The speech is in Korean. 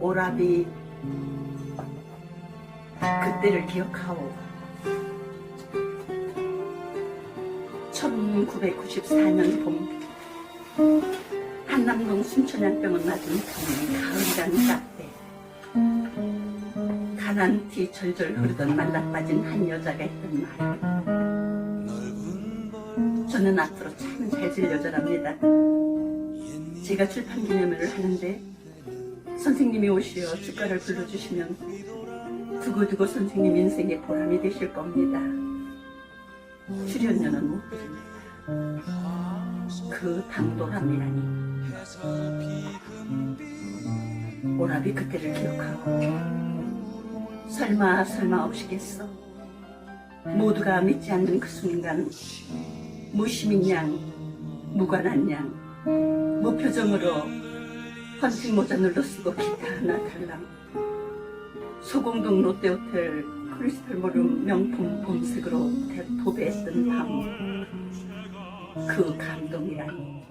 오라비 그때를 기억하오. 1994년 봄 한남동 순천향병원 맞은 봄 가을이라는 카페 가난 티 절절 흐르던 말라빠진 한 여자가 했던 말 저는 앞으로 참 잘 질 여자랍니다. 제가 출판 기념회를 하는데 선생님이 오시어 축가를 불러주시면 두고두고 선생님 인생의 보람이 되실 겁니다. 출연료는 못 드립니다. 그 당돌함이라니. 오라비 그때를 기억하고 설마 설마 없이겠어? 모두가 믿지 않는 그 순간 무심인 양, 무관한 양, 무표정으로 헌팅 모자 눌러 쓰고 기타 하나 달랑. 소공동 롯데호텔 크리스탈 모름 명품 대- 도배했던 밤 그 감동이라니